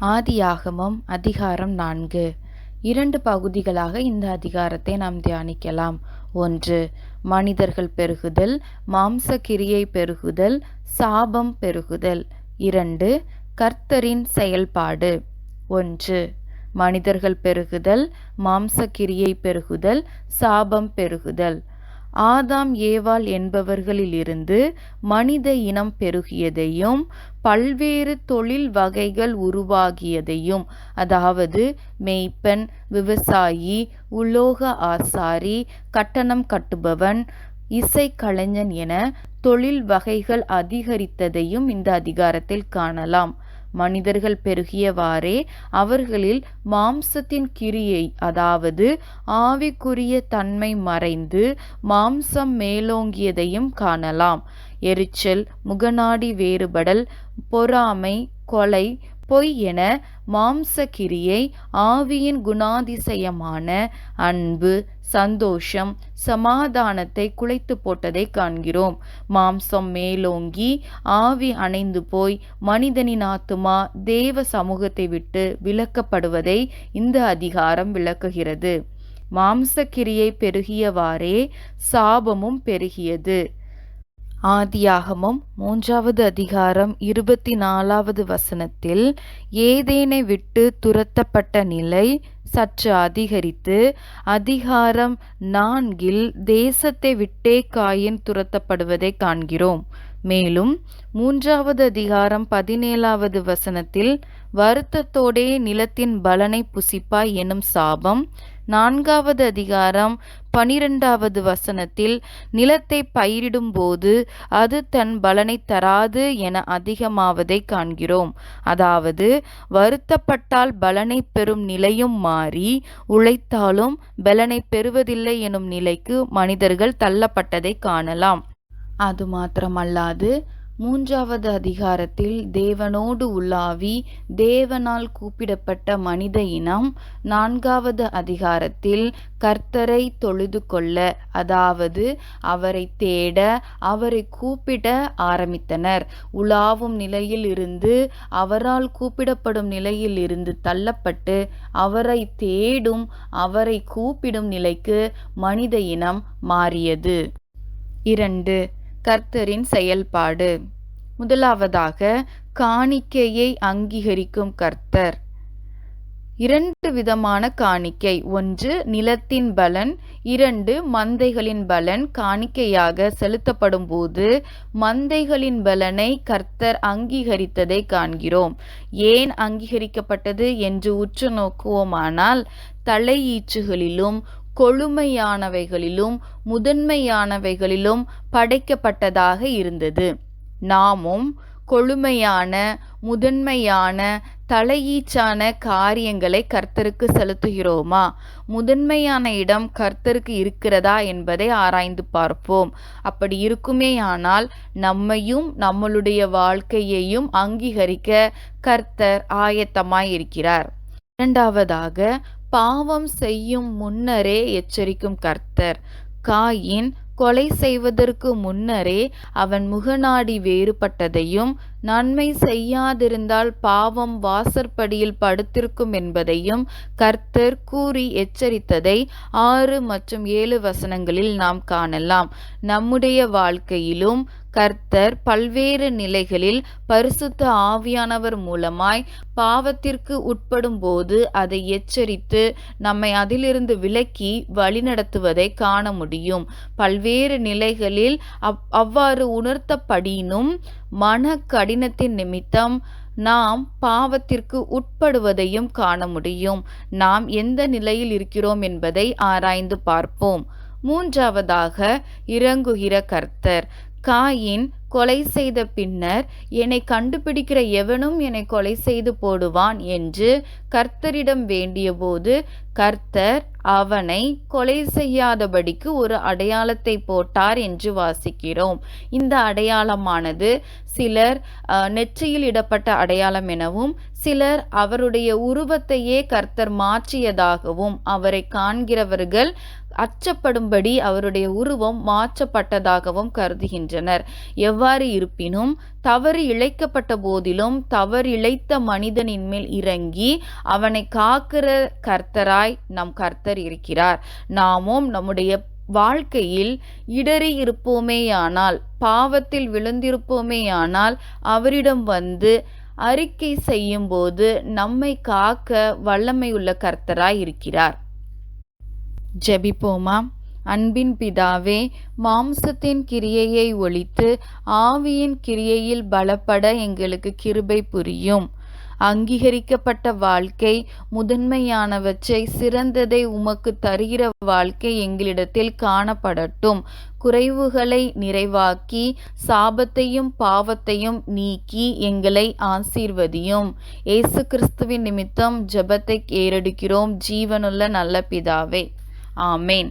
ஆதியாகமம் அதிகாரம் நான்கு. இரண்டு பகுதிகளாக இந்த அதிகாரத்தை நாம் தியானிக்கலாம். ஒன்று மனிதர்கள் பெருகுதல் மாம்ச கிரியை பெருகுதல் சாபம் பெருகுதல். இரண்டு கர்த்தரின் செயல்பாடு. ஒன்று மனிதர்கள் பெருகுதல் மாம்ச கிரியை பெருகுதல் சாபம் பெருகுதல். ஆதாம் ஏவாள் என்பவர்களிலிருந்து மனித இனம் பெருகியதையும் பல்வேறு தொழில் வகைகள் உருவாகியதையும் அதாவது மெய்ப்பன் விவசாயி உலோக ஆசாரி கட்டணம் கட்டுபவன் இசைக்கலைஞன் என தொழில் வகைகள் அதிகரித்ததையும் இந்த அதிகாரத்தில் காணலாம். மனிதர்கள் பெருகியவாறே அவர்களில் மாம்சத்தின் கிரியை அதாவது ஆவிக்குரிய தன்மை மறைந்து மாம்சம் மேலோங்கியதையும் காணலாம். எரிச்சல் முகநாடி வேறுபடல் பொறாமை கொலை பொய் என மாம்ச கிரியை ஆவியின் குணாதிசயமான அன்பு சந்தோஷம் சமாதானத்தை குலைத்து போட்டதை காண்கிறோம். மாம்சம் மேலோங்கி ஆவி அணைந்து போய் மனிதனின் ஆத்துமா தேவ சமூகத்தை விட்டு விலக்கப்படுவதை இந்த அதிகாரம் விளக்குகிறது. மாம்சக்கிரியை பெருகியவாறே சாபமும் பெருகியது. ஆதியாகமம் மூன்றாவது அதிகாரம் இருபத்தி நாலாவது வசனத்தில் ஏதேனை விட்டு துரத்தப்பட்ட நிலை சற்று அதிகரித்து அதிகாரம் நான்கில் தேசத்தை விட்டே காயின் துரத்தப்படுவதை காண்கிறோம். மேலும் மூன்றாவது அதிகாரம் பதினேழாவது வசனத்தில் வருத்தத்தோடே நிலத்தின் பலனை புசிப்பாய் எனும் சாபம் நான்காவது அதிகாரம் பனிரெண்டாவது வசனத்தில் நிலத்தை பயிரிடும்போது அது தன் பலனை தராது என அதிகமாவதை காண்கிறோம். அதாவது வருத்தப்பட்டால் பலனை பெறும் நிலையும் மாறி உழைத்தாலும் பலனை பெறுவதில்லை எனும் நிலைக்கு மனிதர்கள் தள்ளப்பட்டதை காணலாம். அது மாத்திரமல்லாது மூன்றாவது அதிகாரத்தில் தேவனோடு உலாவி தேவனால் கூப்பிடப்பட்ட மனித இனம் நான்காவது அதிகாரத்தில் கர்த்தரை தொழுது கொள்ள அதாவது அவரை தேட அவரை கூப்பிட ஆரம்பித்தனர். உலாவும் நிலையில் இருந்து அவரால் கூப்பிடப்படும் நிலையில் இருந்து தள்ளப்பட்டு அவரை தேடும் அவரை கூப்பிடும் நிலைக்கு மனித இனம் மாறியது. இரண்டு கர்த்தரின் செயல்பாடு. முதலாவதாக காணிக்கையை அங்கீகரிக்கும் கர்த்தர். இரண்டு விதமான காணிக்கை. ஒன்று நிலத்தின் பலன். இரண்டு மந்தைகளின் பலன். காணிக்கையாக செலுத்தப்படும் போது மந்தைகளின் பலனை கர்த்தர் அங்கீகரித்ததை காண்கிறோம். ஏன் அங்கீகரிக்கப்பட்டது என்று உற்று நோக்குவோமானால் தலையீச்சுகளிலும் கொழுமையானவைகளிலும் முதன்மையானவைகளிலும் படைக்கப்பட்டதாக இருந்தது. நாமும் கொழுமையான முதன்மையான தலையீச்சான காரியங்களை கர்த்தருக்கு செலுத்துகிறோமா? முதன்மையான இடம் கர்த்தருக்கு இருக்கிறதா என்பதை ஆராய்ந்து பார்ப்போம். அப்படி இருக்குமேயானால் நம்மையும் நம்மளுடைய வாழ்க்கையையும் அங்கீகரிக்க கர்த்தர் ஆயத்தமாய் இருக்கிறார் இரண்டாவதாக பாவம் செய்யும் முன்னரே எச்சரிக்கும் கர்த்தர். காயின் கொலை செய்வதற்கு முன்னரே அவன் முகநாடி வேறுபட்டதையும் நன்மை செய்யாதிருந்தால் பாவம் வாசற்படியில் படுத்திருக்கும் என்பதையும் கர்த்தர் கூறி எச்சரித்ததை ஆறு மற்றும் ஏழு வசனங்களில் நாம் காணலாம். நம்முடைய வாழ்க்கையிலும் கர்த்தர் பல்வேறு நிலைகளில் பரிசுத்த ஆவியானவர் மூலமாய் பாவத்திற்கு உட்படும் போது அதை எச்சரித்து நம்மை அதிலிருந்து விலக்கி வழிநடத்துவதை காண முடியும். பல்வேறு நிலைகளில் அவ் அவ்வாறு உணர்த்தப்படினும் மன கடினத்தின் நிமித்தம் நாம் பாவத்திற்கு உட்படுவதையும் காண முடியும். நாம் எந்த நிலையில் இருக்கிறோம் என்பதை ஆராய்ந்து பார்ப்போம். மூன்றாவதாக இறங்குகிற கர்த்தர். காயின் கொலை செய்த பின்னர் என்னை கண்டுபிடிக்கிற எவனும் என்னை கொலை செய்து போடுவான் என்று கர்த்தரிடம் வேண்டியபோது கர்த்தர் அவனை கொலை செய்யாதபடிக்கு ஒரு அடையாளத்தை போட்டார் என்று வாசிக்கிறோம். இந்த அடையாளமானது சிலர் நெற்றியில் இடப்பட்ட அடையாளம் எனவும் சிலர் அவருடைய உருவத்தையே கர்த்தர் மாற்றியதாகவும் அவரை காண்கிறவர்கள் அச்சப்படும்படி அவருடைய உருவம் மாற்றப்பட்டதாகவும் கருதுகின்றனர். எவ்வாறு இருப்பினும் தவறு இழைக்கப்பட்ட போதிலும் தவறு இழைத்த மனிதனின் மேல் இறங்கி அவனை காக்கிற கர்த்தராய் நம் கர்த்தர் இருக்கிறார். நாமும் நம்முடைய வாழ்க்கையில் இடறி இருப்போமேயானால் பாவத்தில் விழுந்திருப்போமேயானால் அவரிடம் வந்து அறிக்கை செய்யும்போது நம்மை காக்க வல்லமையுள்ள கர்த்தராய் இருக்கிறார். ஜெபிப்போமா? அன்பின் பிதாவே மாம்சத்தின் கிரியையை ஒழித்து ஆவியின் கிரியையில் பலப்பட எங்களுக்கு கிருபை புரியும். அங்கீகரிக்கப்பட்ட வாழ்க்கை முதன்மையானவற்றை சிறந்ததை உமக்கு தருகிற வாழ்க்கை எங்களிடத்தில் காணப்படட்டும். குறைவுகளை நிறைவாக்கி சாபத்தையும் பாவத்தையும் நீக்கி எங்களை ஆசீர்வதியும். இயேசு கிறிஸ்துவின் நிமித்தம் ஜபத்தை ஏறெடுக்கிறோம். ஜீவனுள்ள நல்ல பிதாவே. ஆமேன்.